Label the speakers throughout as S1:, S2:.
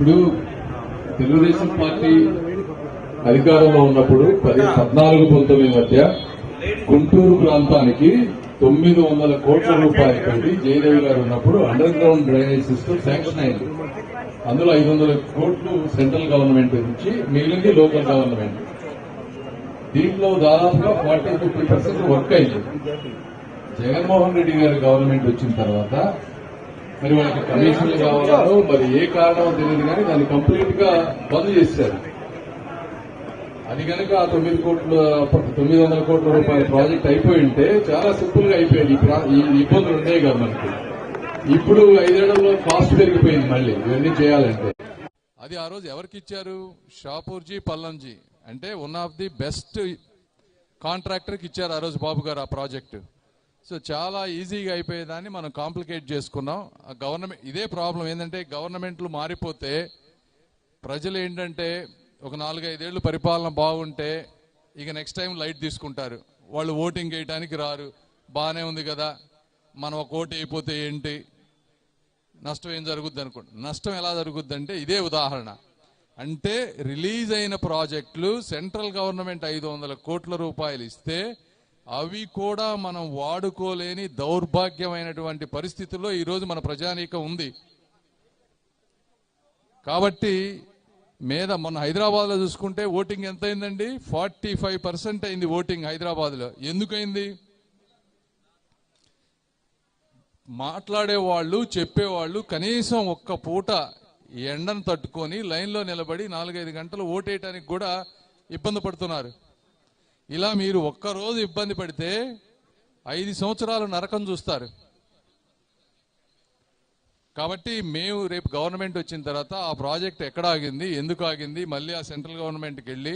S1: ఇప్పుడు తెలుగుదేశం పార్టీ అధికారంలో ఉన్నప్పుడు పది పద్నాలుగు పంతొమ్మిది మధ్య గుంటూరు ప్రాంతానికి తొమ్మిది వందల కోట్ల రూపాయలు పెట్టి జయదేవి గారు ఉన్నప్పుడు underground drainage system sanction అయింది. అందులో ఐదు వందల కోట్లు సెంట్రల్ గవర్నమెంట్ నుంచి మిగిలింది లోకల్ గవర్నమెంట్ దీంట్లో దాదాపుగా ఫార్టీ ఫిఫ్టీ పర్సెంట్ వర్క్ అయింది. జగన్మోహన్ రెడ్డి గారి గవర్నమెంట్ వచ్చిన తర్వాత మరి వాళ్ళకి కమిషన్లు కావాలో మరి ఏ కారణమో తెలియదు కానీ దాన్ని కంప్లీట్గా బంద్ చేశారు. అది కనుక ఆ తొమ్మిది కోట్ల తొమ్మిది వందల కోట్ల రూపాయల ప్రాజెక్ట్ అయిపోయి ఉంటే చాలా సింపుల్గా అయిపోయింది. ఈ ఈ ఇబ్బందులు ఉండేవి కదా మనకి. ఇప్పుడు ఐదేళ్ళలో కాస్ట్ పెరిగిపోయింది మళ్ళీ. ఇవన్నీ చేయాలంటే. అది ఆ రోజు ఎవరికి ఇచ్చారు? షాపూర్జీ పల్లంజీ. అంటే వన్ ఆఫ్ ది బెస్ట్ కాంట్రాక్టర్కి ఇచ్చారు ఆ రోజు బాబు గారు ఆ ప్రాజెక్టు. సో చాలా ఈజీగా అయిపోయేదాన్ని మనం కాంప్లికేట్ చేసుకున్నాం. ఆ గవర్నమెంట్ ఇదే ప్రాబ్లం ఏంటంటే గవర్నమెంట్లు మారిపోతే ప్రజలు ఏంటంటే ఒక నాలుగైదేళ్ళు పరిపాలన బాగుంటే ఇక నెక్స్ట్ టైం లైట్ తీసుకుంటారు. వాళ్ళు ఓటింగ్ వేయడానికి రారు. బాగానే ఉంది కదా. మనం ఒక ఓటు అయిపోతే ఏంటి? నష్టం ఏం జరుగుద్ది అనుకోండి నష్టం ఎలా జరుగుద్ది అంటే ఇదే ఉదాహరణ. అంటే రిలీజ్ అయిన ప్రాజెక్టులు సెంట్రల్ గవర్నమెంట్ ఐదు వందల కోట్ల రూపాయలు ఇస్తే అవి కూడా మనం వాడుకోలేని దౌర్భాగ్యమైనటువంటి పరిస్థితుల్లో ఈరోజు మన ప్రజానీకం ఉంది. కాబట్టి మీద మొన్న హైదరాబాద్లో చూసుకుంటే ఓటింగ్ ఎంత అయిందండి ఫార్టీ ఫైవ్ పర్సెంట్ అయింది ఓటింగ్ హైదరాబాద్లో. ఎందుకైంది మాట్లాడే వాళ్ళు చెప్పేవాళ్ళు కనీసం ఒక్క పూట ఎండను తట్టుకొని లైన్లో నిలబడి నాలుగైదు గంటలు ఓటేయటానికి కూడా ఇబ్బంది పడుతున్నారు. ఇలా మీరు ఒక్కరోజు ఇబ్బంది పడితే ఐదు సంవత్సరాలు నరకం చూస్తారు. కాబట్టి మేము రేపు గవర్నమెంట్ వచ్చిన తర్వాత ఆ ప్రాజెక్ట్ ఎక్కడ ఆగింది ఎందుకు ఆగింది మళ్ళీ ఆ సెంట్రల్ గవర్నమెంట్కి వెళ్ళి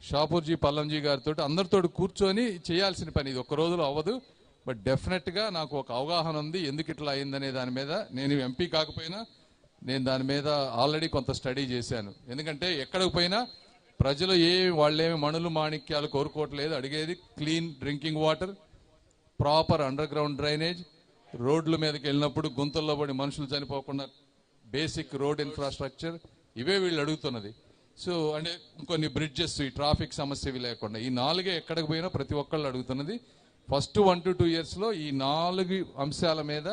S1: షాపూర్జీ పల్లంజీ గారితో అందరితో కూర్చొని చేయాల్సిన పని. ఇది ఒక్క రోజులో అవ్వదు బట్ డెఫినెట్గా నాకు ఒక అవగాహన ఉంది. ఎందుకు ఇట్లా అయిందనే దాని మీద నేను ఎంపీ కాకపోయినా నేను దాని మీద ఆల్రెడీ కొంత స్టడీ చేశాను. ఎందుకంటే ఎక్కడికి పోయినా ప్రజలు ఏమి వాళ్ళేమి మణులు మాణిక్యాలు కోరుకోవట్లేదు. అడిగేది clean drinking water proper underground drainage రోడ్ల మీదకి వెళ్ళినప్పుడు గుంతల్లో పడి మనుషులు చనిపోకుండా బేసిక్ రోడ్ ఇన్ఫ్రాస్ట్రక్చర్. ఇవే వీళ్ళు అడుగుతున్నది. సో అంటే కొన్ని బ్రిడ్జెస్ ఈ ట్రాఫిక్ సమస్య ఇవి లేకుండా. ఈ నాలుగే ఎక్కడికి పోయినా ప్రతి ఒక్కళ్ళు అడుగుతున్నది. ఫస్ట్ వన్ టు టూ ఇయర్స్లో ఈ నాలుగు అంశాల మీద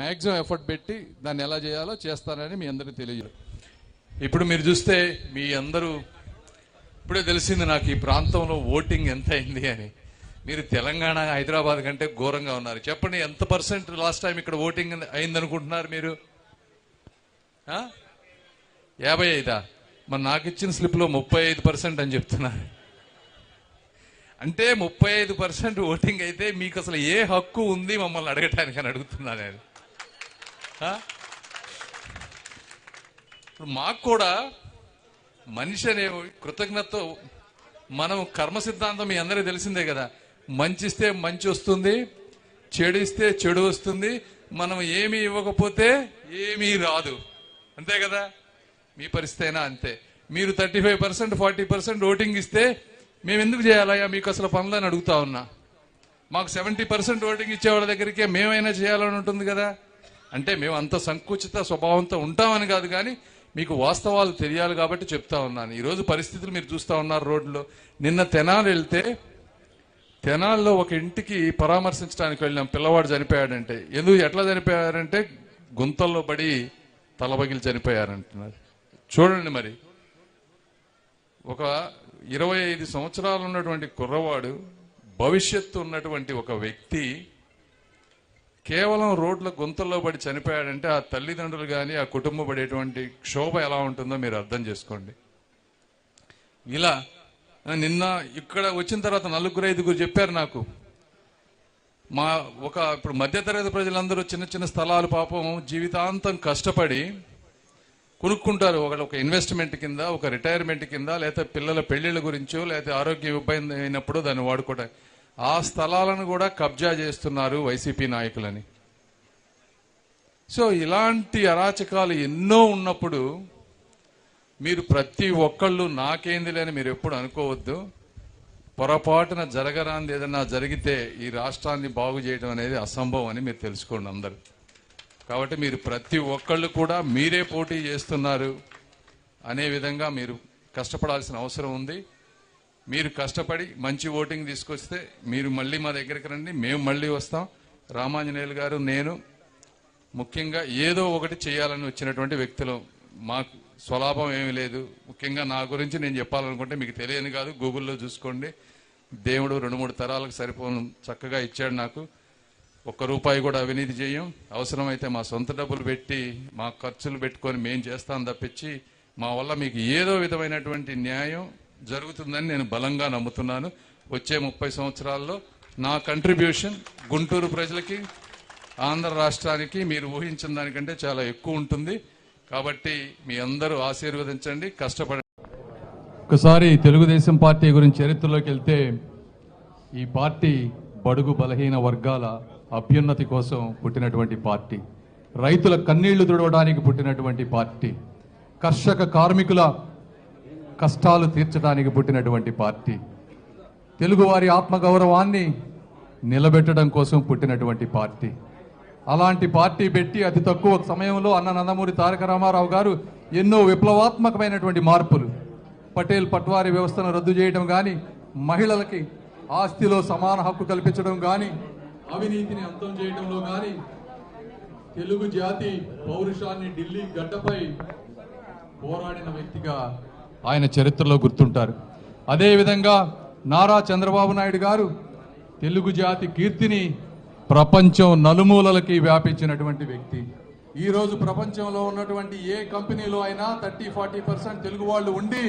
S1: మ్యాక్సిమం ఎఫర్ట్ పెట్టి దాన్ని ఎలా చేయాలో చేస్తానని మీ అందరికీ తెలియదు ఇప్పుడు మీరు చూస్తే మీ అందరూ ఇప్పుడే తెలిసింది నాకు ఈ ప్రాంతంలో ఓటింగ్ ఎంత అయింది అని. మీరు తెలంగాణ హైదరాబాద్ కంటే ఘోరంగా ఉన్నారు. చెప్పండి ఎంత పర్సెంట్ లాస్ట్ టైం ఇక్కడ ఓటింగ్ అయింది అనుకుంటున్నారు మీరు యాభై ఐదా? మరి నాకు ఇచ్చిన స్లిప్లో ముప్పై ఐదు పర్సెంట్ అని చెప్తున్నారు. అంటే ముప్పై ఐదు పర్సెంట్ ఓటింగ్ అయితే మీకు అసలు ఏ హక్కు ఉంది మమ్మల్ని అడగటానికి అని అడుగుతున్నా నేను. ఇప్పుడు మాకు కూడా మనిషి అనే కృతజ్ఞతతో మనం కర్మ సిద్ధాంతం మీ అందరికీ తెలిసిందే కదా. మంచి ఇస్తే మంచి వస్తుంది చెడు ఇస్తే చెడు వస్తుంది మనం ఏమి ఇవ్వకపోతే ఏమీ రాదు. అంతే కదా? మీ పరిస్థితి అయినా అంతే. మీరు thirty five percent forty percent voting ఇస్తే మేము ఎందుకు చేయాలయ్యా? మీకు అసలు పనులని అడుగుతా ఉన్నా. మాకు సెవెంటీ పర్సెంట్ ఓటింగ్ ఇచ్చే వాళ్ళ దగ్గరికే మేమైనా చేయాలని ఉంటుంది కదా? అంటే మేము అంత సంకుచిత స్వభావంతో ఉంటామని కాదు కానీ మీకు వాస్తవాలు తెలియాలి కాబట్టి చెప్తా ఉన్నాను. ఈరోజు పరిస్థితులు మీరు చూస్తా ఉన్నారు రోడ్లో. నిన్న తెనాలి వెళ్తే తెనాల్లో ఒక ఇంటికి పరామర్శించడానికి వెళ్ళాం పిల్లవాడు చనిపోయాడంటే ఎందుకు ఎట్లా చనిపోయారంటే గుంతల్లో పడి తలబగిలి చనిపోయారంటున్నారు. చూడండి మరి. ఒక ఇరవై ఐదు సంవత్సరాలు ఉన్నటువంటి కుర్రవాడు భవిష్యత్తు ఉన్నటువంటి ఒక వ్యక్తి కేవలం రోడ్ల గుంతల్లో పడి చనిపోయాడంటే ఆ తల్లిదండ్రులు కానీ ఆ కుటుంబం పడేటువంటి క్షోభ ఎలా ఉంటుందో మీరు అర్థం చేసుకోండి. ఇలా నిన్న ఇక్కడ వచ్చిన తర్వాత నలుగురు ఐదుగురు చెప్పారు నాకు. మా ఒక ఇప్పుడు మధ్యతరగతి ప్రజలందరూ చిన్న చిన్న స్థలాలు పాపం జీవితాంతం కష్టపడి కొనుక్కుంటారు. ఒక ఒక ఇన్వెస్ట్మెంట్ కింద ఒక రిటైర్మెంట్ కింద లేకపోతే పిల్లల పెళ్ళిళ్ళ గురించో లేదా ఆరోగ్య ఇబ్బంది అయినప్పుడు దాన్ని వాడుకోవడానికి ఆ స్థలాలను కూడా కబ్జా చేస్తున్నారు వైసీపీ నాయకులని. సో ఇలాంటి అరాచకాలు ఎన్నో ఉన్నప్పుడు మీరు ప్రతి ఒక్కళ్ళు నాకేందిలేని మీరు ఎప్పుడు అనుకోవద్దు. పొరపాటున జరగరాంది ఏదన్నా జరిగితే ఈ రాష్ట్రాన్ని బాగు చేయడం అనేది అసంభవం అని మీరు తెలుసుకోండి అందరు. కాబట్టి మీరు ప్రతి ఒక్కళ్ళు కూడా మీరే పోటీ చేస్తున్నారు.
S2: అనే విధంగా మీరు కష్టపడాల్సిన అవసరం ఉంది. మీరు కష్టపడి మంచి ఓటింగ్ తీసుకొస్తే మీరు మళ్ళీ మా దగ్గరికి రండి మేము మళ్ళీ వస్తాం. రామాంజనేయులు గారు నేను ముఖ్యంగా ఏదో ఒకటి చేయాలని వచ్చినటువంటి వ్యక్తులు మాకు స్వలాభం ఏమీ లేదు. ముఖ్యంగా నా గురించి నేను చెప్పాలనుకుంటే మీకు తెలియని కాదు గూగుల్లో చూసుకోండి. దేవుడు రెండు మూడు తరాలకు సరిపోను చక్కగా ఇచ్చాడు నాకు. ఒక్క రూపాయి కూడా అవినీతి చేయం. అవసరమైతే మా సొంత డబ్బులు పెట్టి మా ఖర్చులు పెట్టుకొని మేం చేస్తాం తప్పించి మా వల్ల మీకు ఏదో విధమైనటువంటి న్యాయం జరుగుతుందని నేను బలంగా నమ్ముతున్నాను. వచ్చే ముప్పై సంవత్సరాల్లో నా కంట్రిబ్యూషన్ గుంటూరు ప్రజలకి ఆంధ్ర రాష్ట్రానికి మీరు ఊహించిన దానికంటే చాలా ఎక్కువ ఉంటుంది. కాబట్టి మీ అందరూ ఆశీర్వదించండి కష్టపడండి.
S3: ఒకసారి తెలుగుదేశం పార్టీ గురించి చరిత్రలోకి వెళ్తే ఈ పార్టీ బడుగు బలహీన వర్గాల అభ్యున్నతి కోసం పుట్టినటువంటి పార్టీ. రైతుల కన్నీళ్ళు తుడవడానికి పుట్టినటువంటి పార్టీ. కర్షక కార్మికుల కష్టాలు తీర్చడానికి పుట్టినటువంటి పార్టీ. తెలుగువారి ఆత్మగౌరవాన్ని నిలబెట్టడం కోసం పుట్టినటువంటి పార్టీ. అలాంటి పార్టీ పెట్టి అతి తక్కువ సమయంలో అన్న నందమూరి తారక రామారావు గారు ఎన్నో విప్లవాత్మకమైనటువంటి మార్పులు. పటేల్ పట్వారీ వ్యవస్థను రద్దు చేయడం కానీ మహిళలకి ఆస్తిలో సమాన హక్కు కల్పించడం కానీ అవినీతిని అంతం చేయడంలో కానీ తెలుగు జాతి పౌరుషాన్ని ఢిల్లీ గడ్డపై పోరాడిన వ్యక్తిగా ఆయన చరిత్రలో గుర్తుంటారు. అదేవిధంగా నారా చంద్రబాబు నాయుడు గారు తెలుగు జాతి కీర్తిని ప్రపంచం నలుమూలలకి వ్యాపించినటువంటి వ్యక్తి. ఈరోజు ప్రపంచంలో ఉన్నటువంటి ఏ కంపెనీలో అయినా థర్టీ ఫార్టీ పర్సెంట్ తెలుగు వాళ్ళు ఉండి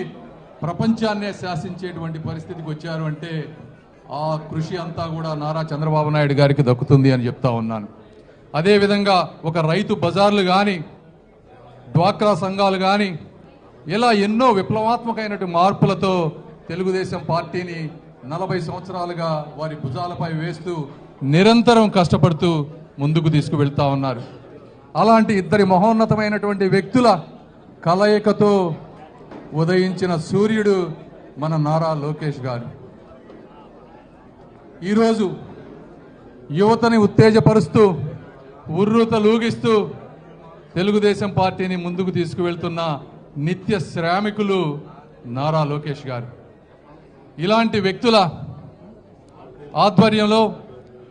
S3: ప్రపంచాన్నే శాసించేటువంటి పరిస్థితికి వచ్చారు అంటే ఆ కృషి అంతా కూడా నారా చంద్రబాబు నాయుడు గారికి దక్కుతుంది అని చెప్తా ఉన్నాను. అదేవిధంగా ఒక రైతు బజార్లు కానీ డ్వాక్రా సంఘాలు కానీ ఇలా ఎన్నో విప్లవాత్మకమైనటువంటి మార్పులతో తెలుగుదేశం పార్టీని నలభై సంవత్సరాలుగా వారి భుజాలపై వేస్తూ నిరంతరం కష్టపడుతూ ముందుకు తీసుకువెళ్తా ఉన్నారు. అలాంటి ఇద్దరి మహోన్నతమైనటువంటి వ్యక్తుల కలయికతో ఉదయించిన సూర్యుడు మన నారా లోకేష్ గారు. ఈరోజు యువతని ఉత్తేజపరుస్తూ ఉర్రూత లూగిస్తూ తెలుగుదేశం పార్టీని ముందుకు తీసుకువెళ్తున్న నిత్య శ్రామికులు నారా లోకేష్ గారు. ఇలాంటి వ్యక్తుల ఆధ్వర్యంలో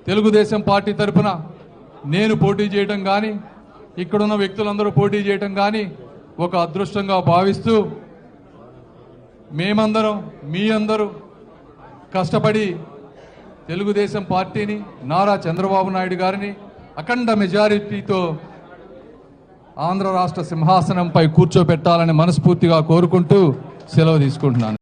S3: తెలుగుదేశం పార్టీ తరఫున నేను పోటీ చేయటం కానీ ఇక్కడున్న వ్యక్తులందరూ పోటీ చేయటం కానీ ఒక అదృష్టంగా భావిస్తూ మేమందరం మీ అందరూ కష్టపడి తెలుగుదేశం పార్టీని నారా చంద్రబాబు నాయుడు గారిని అఖండ మెజారిటీతో ఆంధ్ర రాష్ట్ర సింహాసనంపై కూర్చోబెట్టాలని మనస్ఫూర్తిగా కోరుకుంటూ సెలవు తీసుకుంటున్నాను.